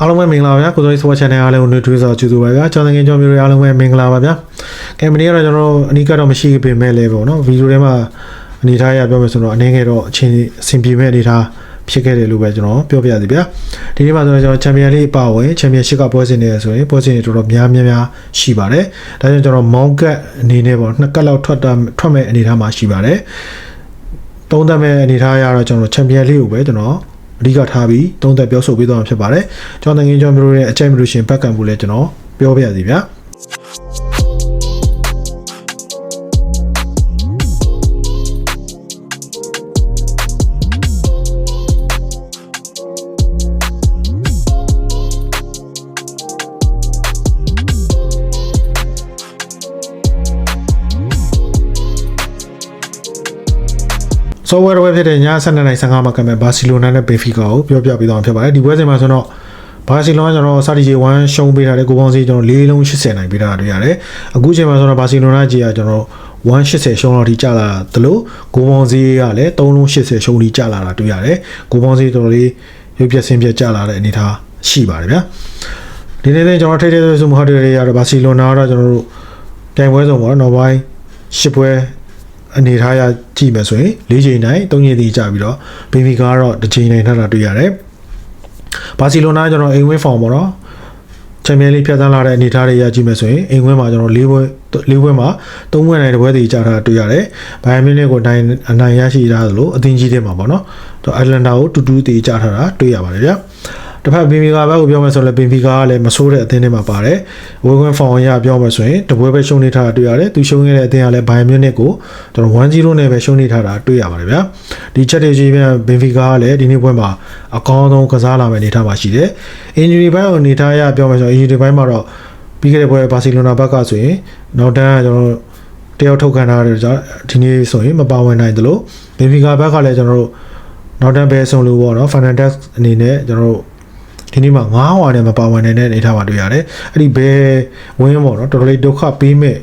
အားလုံးပဲမင်္ဂလာပါဗျာကိုစိုးစဝါ channel အားလုံးကိုနှွေးထွေးစွာကြိုဆိုပါဗျာကျောင်းသင်ငယ်ကျောင်းမျိုးတွေအားလုံးပဲမင်္ဂလာပါဗျာကဲမနေ့ကတော့ကျွန်တော်တို့အနီးကတော့မရှိပေမဲ့လည်းပေါ့နော်ဗီဒီယိုထဲမှာအနေထားရပြောမယ်ဆိုတော့အနေငယ်တော့အချင်းအဆင်ပြေမဲ့အနေထားဖြစ်ခဲ့တယ်လို့ပဲကျွန်တော်ပြောပြရစီဗျာဒီနေ့မှာဆိုတော့ကျွန်တော်ချန်ပီယံလိအပါဝင်ချန်ပီယံရှစ်ကပွဲစဉ်နေရဆိုရင်ပွဲစဉ်တွေတော်တော်များများများရှိပါတယ်ဒါကြောင့်ကျွန်တော်မောင်းကတ်အနေနဲ့ပေါ့နှစ်ကတ်လောက်ထွက်တာထွက်မဲ့အနေထားမှာရှိပါတယ်သုံးသပ်မဲ့အနေထားရတော့ကျွန်တော်ချန်ပီယံလိကိုပဲကျွန်တော် အဓိကထားပြီးသုံးသက်ပြောဆိုပေးသွားမှာဖြစ်ပါတယ်။ကျွန်တော်ငွေကျွန်တော်တို့ရဲ့အကြိုက်မလို့ရှင်ဘက်ကံဖို့လဲကျွန်တော်ပြောပြရစီဗျာ။ software ဝက်ဖြစ်တဲ့ည7:15မှာကမဲ့ဘာစီလိုနာနဲ့ဘေဖီကာကိုပြောပြပေးသွားမှာဖြစ်ပါတယ်ဒီပွဲစဉ်မှာဆိုတော့ဘာစီလိုနာကျွန်တော်စာတီဂျီ1ရှုံးပေးထားတဲ့ကိုပေါင်းစီကျွန်တော်၄လုံး80နိုင်ပေးထားတာတွေ့ရတယ်အခုချိန်မှာဆိုတော့ဘာစီလိုနာကြီးကကျွန်တော်180ရှုံးတော့ဒီကျလာသလိုကိုပေါင်းစီကလည်း3လုံး80ရှုံးဒီကျလာတာတွေ့ရတယ်ကိုပေါင်းစီတော်တော်လေးရုပ်ပြက်ဆင်းပြက်ကျလာတဲ့အနေအထားရှိပါတယ်ဗျာဒီနေ့လည်းကျွန်တော်ထိတ်ထိတ်ဆိုမဟုတ်တဲ့ရတော့ဘာစီလိုနာကတော့ကျွန်တော်တို့ပြိုင်ပွဲဆုံးပေါ့နော်နောက်ပိုင်းရှစ်ပွဲ အနေထားရကြည့်မယ်ဆိုရင်၄ချိန်တိုင်း၃ချိန်တည်ကြပြီးတော့ဘီဗီကတော့တစ်ချိန်တိုင်းထပ်တာတွေ့ရတယ်။ဘာစီလိုနာကျွန်တော်အိမ်ဝင်းဖောင်ပေါ့နော်ချန်ပီယံလိဖြတ်သန်းလာတဲ့အနေထားတွေရကြည့်မယ်ဆိုရင်အိမ်ဝင်းမှာကျွန်တော်၄ပွဲ၄ပွဲမှာ၃ပွဲနိုင်တစ်ပွဲတည်ကြတာတွေ့ရတယ်။ဘိုင်ယန်မြူနစ်ကိုနိုင်အနိုင်ရရှိထားသလိုအသင်းကြီးတွေမှာပေါ့နော်။တော့အတလန်တာကိုတူတူတည်ကြထားတာတွေ့ရပါတယ်ဗျာ။ တစ်ဖက်ဘင်ဖီကာဘက်ကိုပြောမယ်ဆိုရင်ဘင်ဖီကာကလည်းမဆိုးတဲ့အသင်းတွေမှာပါတယ်ဝေခွင့်ဖောင်ရပြောမယ်ဆိုရင်တပွဲပဲရှုံးနေထားတာတွေ့ရတယ်သူရှုံးခဲ့တဲ့အသင်းကလည်းဘိုင်မြူနစ်ကိုကျွန်တော်1-0နဲ့ပဲရှုံးနေထားတာတွေ့ရပါတယ်ဗျာဒီချက်တွေကြီးပြန်ဘင်ဖီကာကလည်းဒီနေ့ပွဲမှာအကောင်းဆုံးကစားလာမယ့်အနေထားမှာရှိတယ်အင်ဂျီရီဘက်ကိုအနေထားရပြောမယ်ဆိုရင်အင်ဂျီရီဘက်မှာတော့ပြီးခဲ့တဲ့ပွဲဘာစီလိုနာဘက်ကဆိုရင်နောက်တန်းကကျွန်တော်တယောက်ထုတ်ခံထားတဲ့ကြောင့်ဒီနေ့ဆိုရင်မပါဝင်နိုင်သလိုဘင်ဖီကာဘက်ကလည်းကျွန်တော်တို့နောက်တန်းပဲဆုံးလို့ပေါ့နော်ဖာနန်ဒက်အနေနဲ့ကျွန်တော်တို့ ဒီနေ့မှာ9ဟွာနဲ့မပါဝင်နေတဲ့အနေအထားမှာတွေ့ရတယ်။အဲ့ဒီဘယ်ဝင်းပေါ့နော်တော်တော်လေးဒုက္ခပေးမဲ့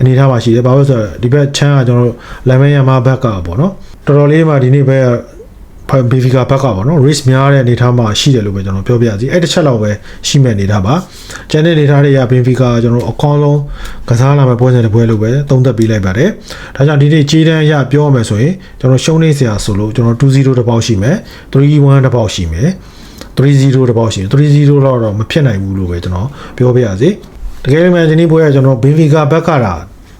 အနေအထားမှာရှိတယ်။ဘာလို့လဲဆိုတော့ဒီဘက်ချမ်းကကျွန်တော်တို့လမ်းမရမဘက်ကပေါ့နော်တော်တော်လေးမှဒီနေ့ဘက်ဘီဖီကာဘက်ကပေါ့နော် risk များတဲ့အနေအထားမှာရှိတယ်လို့ပဲကျွန်တော်ပြောပြစီအဲ့တစ်ချက်လောက်ပဲရှိမဲ့အနေအထားပါကျန်တဲ့အနေအထားတွေကဘင်ဖီကာကျွန်တော်အကောင်းဆုံးကစားလာမဲ့ပွဲစဉ်တစ်ပွဲလို့ပဲသုံးသပ်ပေးလိုက်ပါတယ်ဒါကြောင့်ဒီနေ့ကြီးတန်းရပြောမယ်ဆိုရင်ကျွန်တော်ရှုံးနေစရာဆိုလို့ကျွန်တော်2-0တစ်ပေါက်ရှိမယ်3-1တစ်ပေါက်ရှိမယ် 3-0တပေါက်ရှိတယ်3-0တော့တော့မဖြစ်နိုင်ဘူးလို့ပဲကျွန်တော်ပြောပြရစီတကယ်လို့များဒီနေ့ပွဲကကျွန်တော်ဘင်ဖီကာဘက်ကတာ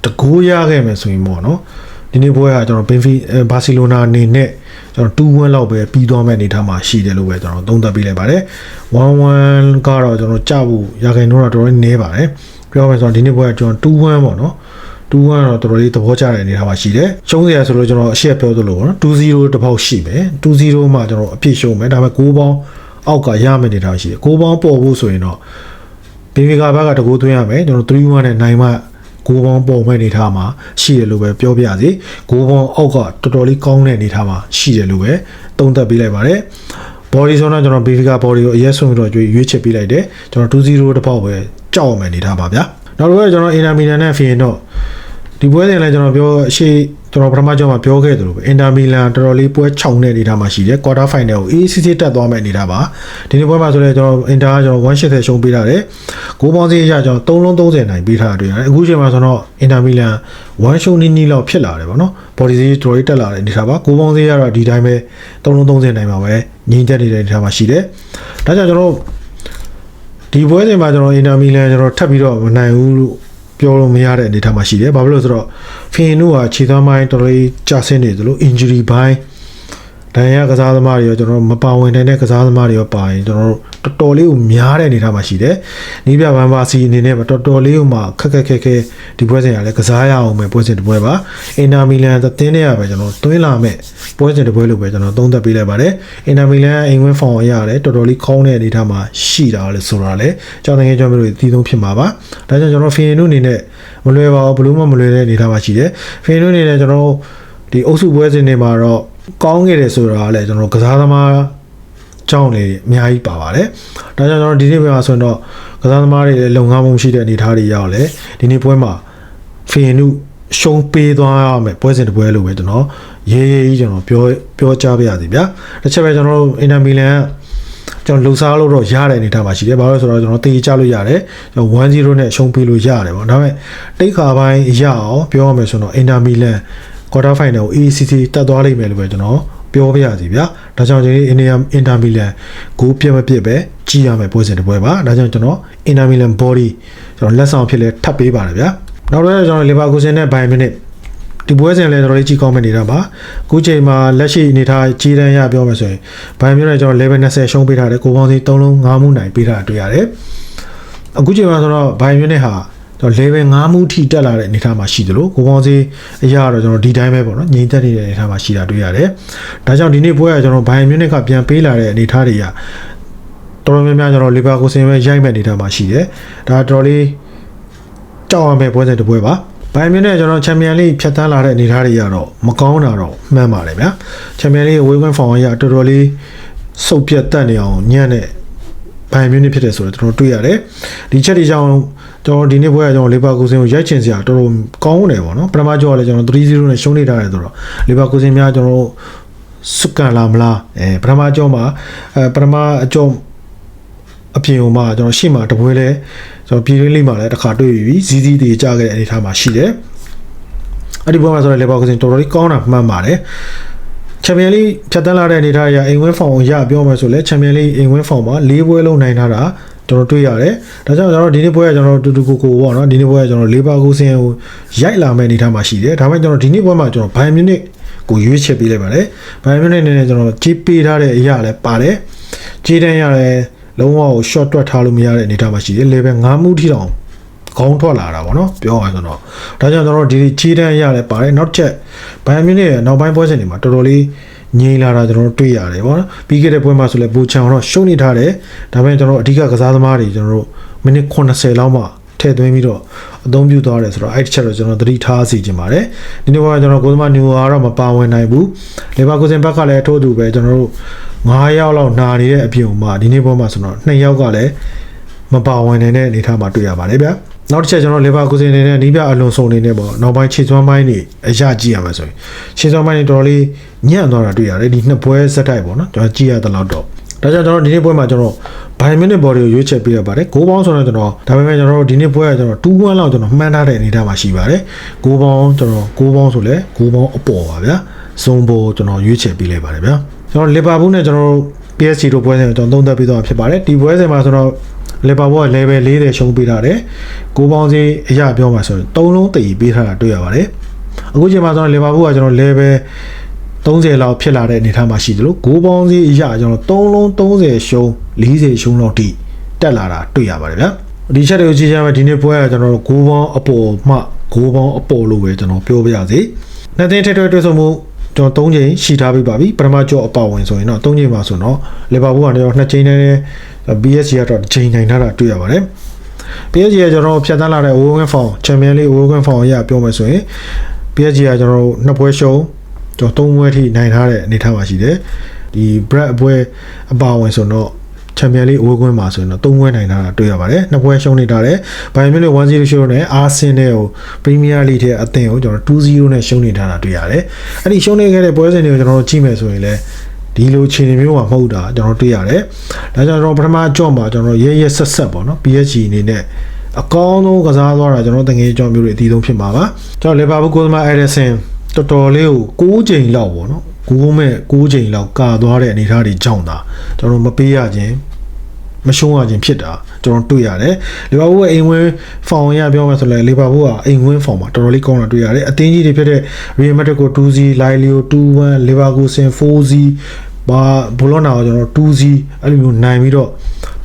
တကိုးရခဲ့မယ်ဆိုရင်ပေါ့နော်ဒီနေ့ပွဲကကျွန်တော်ဘင်ဖီဘာစီလိုနာအနေနဲ့ကျွန်တော်2-1လောက်ပဲပြီးသွားမဲ့အနေထားမှာရှိတယ်လို့ပဲကျွန်တော်သုံးသပ်ပေးလိုက်ပါတယ်1-1ကတော့ကျွန်တော်ကြဖို့ရခိုင်တော့တော်တော်နည်းပါတယ်ပြောမယ်ဆိုတော့ဒီနေ့ပွဲကကျွန်တော်2-1ပေါ့နော်2-1တော့တော်တော်လေးသဘောကျတဲ့အနေထားမှာရှိတယ်။ရှုံးစရာဆိုလို့ကျွန်တော်အရှက်ပြောသလိုပေါ့နော်2-0တစ်ပေါက်ရှိမယ်။2-0မှကျွန်တော်အပြည့်ရှုံးမယ်။ဒါပေမဲ့6ပေါင်း အောက်ကရမယ်နေတာရှိတယ်ကိုပေါင်းပေါ်ဖို့ဆိုရင်တော့ဘီဗီကာဘက်ကတကူသွင်းရမယ်ကျွန်တော်3-1နဲ့နိုင်မှကိုပေါင်းပေါ်မဲ့နေထားမှာရှိတယ်လို့ပဲပြောပြစီကိုပေါင်းအောက်ကတော်တော်လေးကောင်းတဲ့နေထားမှာရှိတယ်လို့ပဲသုံးသပ်ပေးလိုက်ပါတယ်ဘော်ဒီဆိုတော့ကျွန်တော်ဘီဗီကာဘော်ဒီကိုအရက်ဆုံးတော့ကျွေးရွေးချယ်ပေးလိုက်တယ်ကျွန်တော်2-0တစ်ပေါက်ပဲကြောက်အောင်မယ်နေထားပါဗျာနောက်တစ်ခုကကျွန်တော်အင်တာမီလန်နဲ့ဖီယင်တော့ ဒီပွဲစဉ်လည်းကျွန်တော်ပြောအရှိကျွန်တော်ပထမကြောမှာပြောခဲ့သလိုပဲအင်တာမီလန်တော်တော်လေးပွဲခြောက်တဲ့အနေထားမှာရှိတယ်ကွာတာဖိုင်နယ်ကို ACC တက်သွားမယ့်အနေထားပါဒီနေ့ပွဲမှာဆိုလည်းကျွန်တော်အင်တာကကျွန်တော်180ရှုံးပေးထားတယ်ကိုပေါင်းစီးရကျွန်တော်3လုံး30နိုင်ပေးထားတာတွေ့ရတယ်အခုချိန်မှာဆိုတော့အင်တာမီလန်1ရှုံးနီးနီးလောက်ဖြစ်လာတယ်ပေါ့နော်ဘော်ဒီစီတော်တော်တက်လာတဲ့အနေထားပါကိုပေါင်းစီးရတော့ဒီတိုင်းပဲ3လုံး30နိုင်မှာပဲငြင်းချက်နေတဲ့အနေထားမှာရှိတယ်ဒါကြောင့်ကျွန်တော်ဒီပွဲစဉ်မှာကျွန်တော်အင်တာမီလန်ကျွန်တော်ထပ်ပြီးတော့မနိုင်ဘူးလို့ ပြောလို့မရတဲ့အနေအထားမှာရှိတယ်။ဘာဖြစ်လို့လဲဆိုတော့ဖင်နုကခြေသွမ်းပိုင်းတော်တော်လေးကျဆင်းနေသလို injury ပိုင်း ဒဏ်ရာကစားသမားတွေရောကျွန်တော်တို့မပါဝင်နိုင်တဲ့ကစားသမားတွေရောပါရင်ကျွန်တော်တို့တော်တော်လေးကိုများတဲ့အနေအထားမှာရှိတယ်။နီးပြဘန်ပါစီအနေနဲ့တော်တော်လေးကိုမှခက်ခက်ခဲခဲဒီပွဲစဉ်ကလည်းကစားရအောင်ပဲပွဲစဉ်တစ်ပွဲပါ။အင်တာမီလန်သင်းတွေကပဲကျွန်တော်သွင်းလာမဲ့ပွဲစဉ်တစ်ပွဲလို့ပဲကျွန်တော်သုံးသပ်ပေးလိုက်ပါတယ်။အင်တာမီလန်အိမ်ဝင်းဖောင်အရတယ်တော်တော်လေးကောင်းတဲ့အနေအထားမှာရှိတာလေဆိုတာလေကြောင်တကယ်ကျွန်တော်တို့အသီးဆုံးဖြစ်မှာပါ။ဒါကြောင့်ကျွန်တော်ဖင်နုအနေနဲ့မလွယ်ပါဘူးဘလို့မှမလွယ်တဲ့အနေအထားမှာရှိတယ်။ဖင်နုအနေနဲ့ကျွန်တော်ဒီအုပ်စုပွဲစဉ်တွေမှာတော့ ကောင်းခဲ့တယ်ဆိုတာလည်းကျွန်တော်ကစားသမားကြောင်းနေအများကြီးပါပါတယ်။ဒါကြောင့်ကျွန်တော်ဒီနေ့ပွဲမှာဆိုရင်တော့ကစားသမားတွေလည်းလုံငန်းမှုရှိတဲ့အနေအထားတွေရောက်လဲဒီနေ့ပွဲမှာဖင်နုရှုံးပေးသွားရမယ်ပွဲစဉ်တစ်ပွဲလို့ပဲကျွန်တော်ရေးရေးကြီးကျွန်တော်ပြောပြောကြားပြရစီဗျာ။တစ်ချက်ပဲကျွန်တော်တို့အင်တာမီလန်ကျွန်တော်လှူစားလို့တော့ရတဲ့အနေထားမှာရှိတယ်ဘာလို့လဲဆိုတော့ကျွန်တော်တေးချလို့ရတယ်ကျွန်တော်1-0နဲ့ရှုံးပေးလို့ရတယ်ပေါ့ဒါပေမဲ့တိတ်ခါပိုင်းရအောင်ပြောရမယ်ဆိုတော့အင်တာမီလန် ကွာတာဖိုင်နယ်ကို ACC တက်သွားလိမ့်မယ်လို့ပဲကျွန်တော်ပြောပြရစီဗျာဒါကြောင့်ကျွန်တော်အင်တာအင်တာမီလန်ကိုပြတ်မပြစ်ပဲကြီးရမယ်ပွဲစဉ်တစ်ပွဲပါဒါကြောင့်ကျွန်တော်အင်တာမီလန် body ကျွန်တော်လက်ဆောင်ဖြစ်လဲထပ်ပေးပါတယ်ဗျာနောက်တော့ကျွန်တော်လီဗာပူးဆင်နဲ့ဘိုင်မြူနစ်ဒီပွဲစဉ်လည်းတော်တော်လေးကြီးကောင်းမနေတာပါအခုချိန်မှာလက်ရှိအနေထားကြီးတန်းရပြောမယ်ဆိုရင်ဘိုင်မြူနစ်ကျွန်တော် level 20ရှုံးပေးထားတယ်ကိုပေါင်းစီ3လုံး5မှုနိုင်ပေးထားတာတွေ့ရတယ်အခုချိန်မှာဆိုတော့ဘိုင်မြူနစ်ဟာကျွန် တော် level 5မှုထိတက်လာတဲ့အနေထားမှာရှိသလိုကိုပေါင်းစီအရာတော့ကျွန်တော်ဒီတိုင်းပဲပေါ့နော်ငြိမ်သက်နေတဲ့အနေထားမှာရှိတာတွေ့ရတယ်ဒါကြောင့်ဒီနေ့ပွဲကကျွန်တော်ဘိုင်မြူနစ်ကပြန်ပေးလာတဲ့အနေထားတွေကတော်တော်များများကျွန်တော်လီဗာပူးဆင်ပဲရိုက်မဲ့အနေထားမှာရှိတယ်ဒါတော်တော်လေးကြောက်ရမယ့်ပွဲစဉ်တစ်ပွဲပါဘိုင်မြူနဲ့ကျွန်တော်ချန်ပီယံလိဖြတ်တန်းလာတဲ့အနေအထားတွေကတော့မကောင်းတာတော့မှန်ပါတယ်ဗျာချန်ပီယံလိဝေးကွင်းဖောင်ရတော်တော်လေးစုပ်ပြတ်တက်နေအောင်ညံ့တဲ့ဘိုင်မြူနစ်ဖြစ်တယ်ဆိုတော့ကျွန်တော်တွေ့ရတယ်ဒီချက်တွေကြောင့် ကျွန်တော်ဒီနေ့ပွဲကကျွန်တော်လီဗာကူဆင်ကိုရိုက်ချင်စရာတော်တော်ကောင်းတယ်ပေါ့နော်ပထမကြောကလည်းကျွန်တော်3-0နဲ့ရှုံးနေထားတယ်ဆိုတော့လီဗာကူဆင်များကျွန်တော်စုကန်လာမလားအဲပထမကြောမှာအဲပထမအကြောအပြင်ဟိုမှာကျွန်တော်ရှေ့မှာတပွဲလဲကျွန်တော်ပြည်ရင်းလေးမှာလည်းတစ်ခါတွေ့ပြီဇီးဇီးတွေကြားခဲ့တဲ့အနေအထားမှာရှိတယ်အဲ့ဒီပွဲမှာဆိုတော့လေဘောက်ကစင်တော်တော်လေးကောင်းတာမှန်ပါတယ်ချန်ပီယံလိဖြတ်တန်းလာတဲ့အနေအထားအရအိမ်ဝင်းဖောင်ရပြောမယ်ဆိုလဲချန်ပီယံလိအိမ်ဝင်းဖောင်မှာ၄ပွဲလုံးနိုင်ထားတာ ကျွန်တော်တွေ့ရတယ်ဒါကြောင့်ကျွန်တော်ဒီနေ့ပွဲကကျွန်တော်တူတူကိုကိုပေါ့နော်ဒီနေ့ပွဲကကျွန်တော်လေးပါကိုစင်ကိုရိုက်လာမယ့်အနေအထားမှာရှိတယ်ဒါပေမဲ့ကျွန်တော်ဒီနေ့ပွဲမှာကျွန်တော်ဘိုင်မြူနစ်ကိုရွေးချယ်ပေးလိုက်ပါတယ်ဘိုင်မြူနစ်နဲ့ကျွန်တော်ကြီးပေးထားတဲ့အရာလည်းပါတယ်ကြီးတန်းရတယ်လုံးဝကို short တွက်ထားလို့မရတဲ့အနေအထားမှာရှိတယ် level 5မှုထိတောင်ခေါင်းထွက်လာတာပေါ့နော်ပြောရအောင်ဆိုတော့ဒါကြောင့်ကျွန်တော်တို့ဒီချီးတန်းရလဲပါတယ်နောက်ချက်ဘိုင်မြူနစ်ရဲ့နောက်ပိုင်းပွဲစဉ်တွေမှာတော်တော်လေး ငြိမ်လာတာကျွန်တော်တို့တွေ့ရတယ်ပေါ့နော်ပြီးခဲ့တဲ့ပွဲမှာဆိုလဲဘူချန်တော့ရှုံးနေထားတယ်ဒါပေမဲ့ကျွန်တော်အဓိကကစားသမားတွေကျွန်တော်တို့မိနစ်80လောက်မှထည့်သွင်းပြီးတော့အသုံးပြုသွားတယ်ဆိုတော့အဲ့ဒီချက်တော့ကျွန်တော်သတိထားစီခြင်းပါတယ်ဒီနေ့ကကျွန်တော်ကိုသမားနျူအာတော့မပါဝင်နိုင်ဘူးလေဘာကိုစင်ဘက်ကလည်းထို့တူပဲကျွန်တော်တို့9ယောက်လောက်နာနေတဲ့အပြင်မှာဒီနေ့ပွဲမှာဆိုတော့2ယောက်ကလည်းမပါဝင်နိုင်တဲ့အနေအထားမှာတွေ့ရပါတယ်ဗျာ နောက်တစ်ချက်ကျွန်တော်လေဘာကိုစင်နေနဲ့နီးပြအလွန်ဆုံးနေနဲ့ပေါ့နောက်ပိုင်းခြေစွမ်းပိုင်းတွေအရကြည့်ရမှာဆိုရင်ခြေစွမ်းပိုင်းတွေတော်တော်လေးညံ့သွားတာတွေ့ရတယ်ဒီနှစ်ပွဲဆက်တိုက်ပေါ့နော်ကျွန်တော်ကြည့်ရတဲ့လောက်တော့ဒါကြောင့်ကျွန်တော်ဒီနေ့ပွဲမှာကျွန်တော်ဘိုင်မီနစ်ဘော်ဒီကိုရွေးချယ်ပေးရပါတယ်ဂိုးပေါင်းဆိုတော့ကျွန်တော်ဒါပေမဲ့ကျွန်တော်ဒီနေ့ပွဲကကျွန်တော်2-1လောက်ကျွန်တော်မှန်းထားတဲ့အနေအထားမှာရှိပါတယ်ဂိုးပေါင်းကျွန်တော်ဂိုးပေါင်းဆိုလဲဂိုးပေါင်းအပေါ်ပါဗျာဇုံဘောကျွန်တော်ရွေးချယ်ပေးလိုက်ပါတယ်ဗျာကျွန်တော်လီဗာပူးနဲ့ကျွန်တော် PSG တို့ပွဲစဉ်ကိုကျွန်တော်သုံးသပ်ပြီးတော့ဖြစ်ပါတယ်ဒီပွဲစဉ်မှာဆိုတော့ လီဗာပူးက level 40ရှုံးပေးထားတယ်ဂိုးပေါင်းစီအရာပြောမှာဆိုရင်3လုံးတည်ပေးထားတာတွေ့ရပါတယ်အခုချိန်မှာဆိုတော့လီဗာပူးကကျွန်တော် level 30လောက်ဖြစ်လာတဲ့အနေအထားမှာရှိတယ်လို့ဂိုးပေါင်းစီအရာကျွန်တော်3လုံး30ရှုံး40ရှုံးလောက်ထိတက်လာတာတွေ့ရပါတယ်ဗျာဒီချက်တွေကိုကြည့်ကြမယ်ဒီနေ့ပွဲကကျွန်တော်တို့ဂိုးပေါင်းအပေါ်မှဂိုးပေါင်းအပေါ်လို့ပဲကျွန်တော်ပြောပြရစီနှစ်သိန်းထက်ထွေတွေ့ဆုံမှုကျွန်တော်၃ချိန်ရှိထားပြီးပါပြီပထမကြော့အပါဝင်ဆိုရင်တော့၃ချိန်ပါဆိုတော့လီဗာပူးကတော့နှစ်ချိန်နဲ့ PSG ကတော့တစ်ချိန်နိုင်ထားတာတွေ့ရပါတယ် PSG ကကျွန်တော်ဖြတ်တန်းလာတဲ့ Owen Form Champions League Owen Form အရပြောမယ်ဆိုရင် PSG ကကျွန်တော်တို့နှစ်ပွဲရှုံးကျွန်တော်၃ပွဲထိနိုင်ထားတဲ့အနေထားမှာရှိတယ်ဒီ Brad အပွဲအပါဝင်ဆိုတော့ချန်ပီယံလိအိုးကွင်းမှာဆိုရင်တော့၃ပွဲနိုင်တာတွေ့ရပါတယ်နှစ်ပွဲရှုံးနေထားတယ်ဘိုင်မီလီ1-0ရှုံးနဲ့အာဆင်နယ်ကိုပရီးမီးယားလိထဲအသင်းကိုကျွန်တော်2-0နဲ့ရှုံးနေထားတာတွေ့ရတယ်အဲ့ဒီရှုံးနေခဲ့တဲ့ပွဲစဉ်တွေကိုကျွန်တော်တို့ကြည့်မယ်ဆိုရင်လည်း ဒီလိုခြေနေမျိုးမှာမဟုတ်တာကျွန်တော်တွေ့ရတယ်ဒါကြောင့်ကျွန်တော်ပထမအကြော့မှာကျွန်တော်ရဲရဲဆက်ဆက်ပေါ့နော် PSG အနေနဲ့အကောင်းဆုံးကစားသွားတာကျွန်တော်တငယ်ကြောင့်မျိုးတွေအတီးဆုံးဖြစ်မှာပါကျွန်တော်လီဗာပူးကိုသမားအဲရဆင်တော်တော်လေးကို6ချိန်လောက်ပေါ့နော်ကိုးမဲ့6ချိန်လောက်ကာသွားတဲ့အနေအထားတွေကြောင့်သာကျွန်တော်မပေးရခြင်း မရှုံးရခြင်းဖြစ်တာကျွန်တော်တွေ့ရတယ်လီဗာပူးရဲ့အိမ်ဝင်းဖောင်ရပြောမှဆိုလဲလီဗာပူးကအိမ်ဝင်းဖောင်မှာတော်တော်လေးကောင်းတာတွေ့ရတယ်အသင်းကြီးတွေဖြစ်တဲ့ Real Madrid ကို2-0 Lille 2-1 Leverkusen 4-0ဘာဘောလောနာကိုကျွန်တော်2-0အဲ့လိုမျိုးနိုင်ပြီးတော့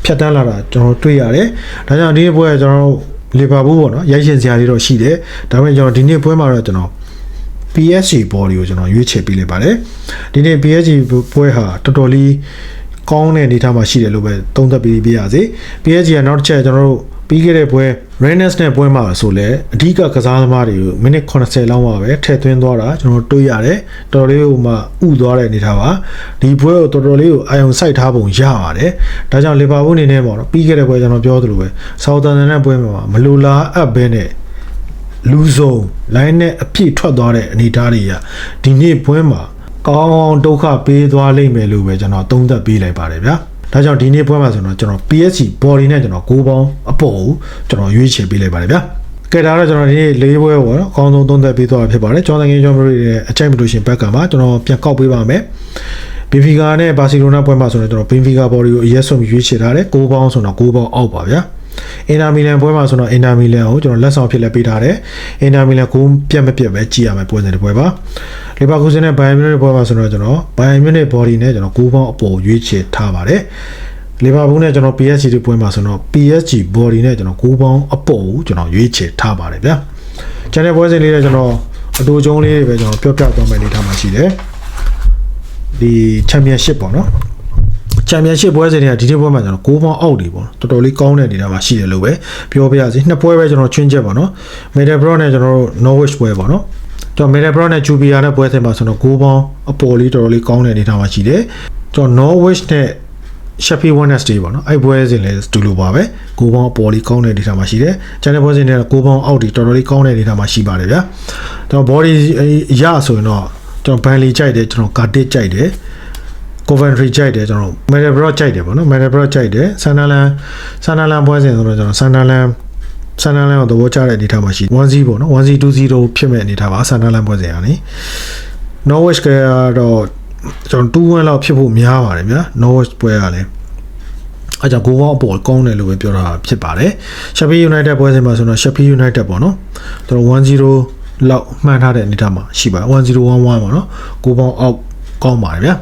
ဖြတ်တန်းလာတာကျွန်တော်တွေ့ရတယ်ဒါကြောင့်ဒီနေ့ပွဲကကျွန်တော်လီဗာပူးပေါ့နော်ရိုက်ရှင်စရာတွေတော့ရှိတယ်ဒါပေမဲ့ကျွန်တော်ဒီနေ့ပွဲမှာတော့ကျွန်တော် PSG ဘော်ဒီကိုကျွန်တော်ရွေးချယ်ပေးလိုက်ပါတယ်ဒီနေ့ PSG ပွဲဟာတော်တော်လေး ကောင်းတဲ့အနေအထားမှာရှိတယ်လို့ပဲသုံးသပ်ပြီးပြရစီ PSG ကနောက်တစ်ချက်ကျွန်တော်တို့ပြီးခဲ့တဲ့ပွဲ Rennes နဲ့ပွဲမှာဆိုလဲအဓိကကစားသမားတွေကိုမိနစ်80လောက်မှာပဲထည့်သွင်းသွားတာကျွန်တော်တွေ့ရတယ်တော်တော်လေးဟိုမှာဥသွားတဲ့အနေအထားပါဒီပွဲကိုတော်တော်လေးကိုအာယုံစိုက်ထားပုံရပါတယ်ဒါကြောင့်လီဗာပူးအနေနဲ့ပေါ့နော်ပြီးခဲ့တဲ့ပွဲကျွန်တော်ပြောသလိုပဲဆောက်တန်တန်နဲ့ပွဲမှာမလိုလားအပ်ဘဲနဲ့လူစုံ line နဲ့အပြည့်ထွက်သွားတဲ့အနေအထားတွေကဒီနေ့ပွဲမှာ ကောင်းဒုက္ခပေးသွားလိမ့်မယ်လို့ပဲကျွန်တော်သုံးသပ်ပေးလိုက်ပါတယ်ဗျာဒါကြောင့်ဒီနေ့ပွဲမှာဆိုတော့ကျွန်တော် PSG body နဲ့ကျွန်တော်6ပေါင်းအပေါ်ကိုကျွန်တော်ရွေးချယ်ပေးလိုက်ပါတယ်ဗျာကဲဒါတော့ကျွန်တော်ဒီနေ့၄ပွဲပေါ့နော်အကောင်းဆုံးသုံးသက်ပေးသွားတာဖြစ်ပါတယ်ကျွန်တော်တကယ်ကျွန်တော်တို့ရဲ့အချိုက်မလို့ရှင်ဘက်ကမှာကျွန်တော်ပြန်ကောက်ပေးပါမယ်ဘင်ဖီကာနဲ့ဘာစီလိုနာပွဲမှာဆိုတော့ကျွန်တော်ဘင်ဖီကာ body ကိုအရက်ဆုံးရွေးချယ်ထားတယ်6ပေါင်းဆိုတော့6ပေါင်းအောက်ပါဗျာ အင်တာမီလန်ပွဲမှာဆိုတော့အင်တာမီလန်ကိုကျွန်တော်လက်ဆောင်ဖြစ်လက်ပေးထားတယ်အင်တာမီလန်ကိုပြတ်မပြတ်ပဲကြည့်ရမယ်ပွဲစဉ်တစ်ပွဲပါလီဗာပူးစနဲ့ဘိုင်ယန်မြူနစ်ပွဲမှာဆိုတော့ကျွန်တော်ဘိုင်ယန်မြူနစ် body နဲ့ကျွန်တော်6ပေါင်းအပေါ်ရွေးချယ်ထားပါတယ်လီဗာပူးနဲ့ကျွန်တော် PSG တို့ပွဲမှာဆိုတော့ PSG body နဲ့ကျွန်တော်6ပေါင်းအပေါ်ကိုကျွန်တော်ရွေးချယ်ထားပါတယ်ဗျာကျန်တဲ့ပွဲစဉ်လေးတွေကျွန်တော်အတူကျုံးလေးတွေပဲကျွန်တော်ပြောပြသွားမယ်အနေထားမှာရှိတယ်ဒီ championship ပေါ့နော် ချန်ပီယံရှစ်ပွဲစဉ်တွေကဒီနေ့ပွဲမှာကျွန်တော်6ပေါင်းအောက်တွေပေါ့တော်တော်လေးကောင်းတဲ့အနေအထားမှာရှိတယ်လို့ပဲပြောပြရစီနှစ်ပွဲပဲကျွန်တော်ချွင်းချက်ပေါ့နော် Middlesbrough နဲ့ကျွန်တော်တို့ Norwich ပွဲပေါ့နော်ကျွန်တော် Middlesbrough နဲ့ Jupiter နဲ့ပွဲစဉ်မှာဆိုတော့6ပေါင်းအပေါ်လေးတော်တော်လေးကောင်းတဲ့အနေအထားမှာရှိတယ်ကျွန်တော် Norwich နဲ့ Sheffield Wednesday ပေါ့နော်အဲ့ပွဲစဉ်လည်းတူလို့ပါပဲ6ပေါင်းအပေါ်လေးကောင်းတဲ့အနေအထားမှာရှိတယ်ကျန်တဲ့ပွဲစဉ်တွေက6ပေါင်းအောက်တွေတော်တော်လေးကောင်းတဲ့အနေအထားမှာရှိပါတယ်ဗျာကျွန်တော် body ရဆိုရင်တော့ကျွန်တော် Burnley ကြိုက်တယ်ကျွန်တော် Cardiff ကြိုက်တယ် Coventry ကြိုက်တယ်ကျွန်တော် Middlesbrough ကြိုက်တယ်ပေါ့နော် Middlesbrough ကြိုက်တယ် Sunderland Sunderland ပွဲစဉ်ဆိုတော့ကျွန်တော် Sunderland Sunderland ကိုသဘောကျတဲ့အနေအထားမှာရှိတယ်1-0ပေါ့နော်1-0 2-0ဖြစ်မဲ့အနေအထားပါ Sunderland ပွဲစဉ်ကနေ Norwich ကတော့ကျွန်တော်2-1လောက်ဖြစ်ဖို့များပါတယ်ဗျာ Norwich ပွဲကလည်းအဲကြောင့်ဂိုးပေါင်းအပေါ်ကောင်းတယ်လို့ပဲပြောတာဖြစ်ပါတယ် Sheffield United ပွဲစဉ်မှာဆိုတော့ Sheffield United ပေါ့နော်သူတို့1-0လောက်မှန်းထားတဲ့အနေအထားမှာရှိပါတယ်1-0-1-1ပေါ့နော်ဂိုးပေါင်းအောက်ကောင်းပါတယ်ဗျာ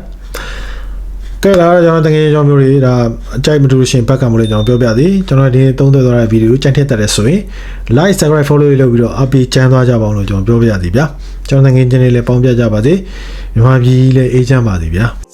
ကဲလာတော့ကျွန်တော်တကယ်ကြောင့်မျိုးတွေဒါအကြိုက်မတူလို့ရှရင်ဘက်ကမလို့ကျွန်တော်ပြောပြသည်ကျွန်တော်ဒီနေ့သုံးသပ်သွားတဲ့ဗီဒီယိုကြိုက်ထက်တဲ့ဆိုရင် like subscribe follow လုပ်ပြီးတော့အပီချမ်းသွားကြပါအောင်လို့ကျွန်တော်ပြောပြသည်ဗျာကျွန်တော်ငွေချင်းလေးလည်းပေါင်းပြကြပါစေမြန်မာပြည်လည်းအေးချမ်းပါစေဗျာ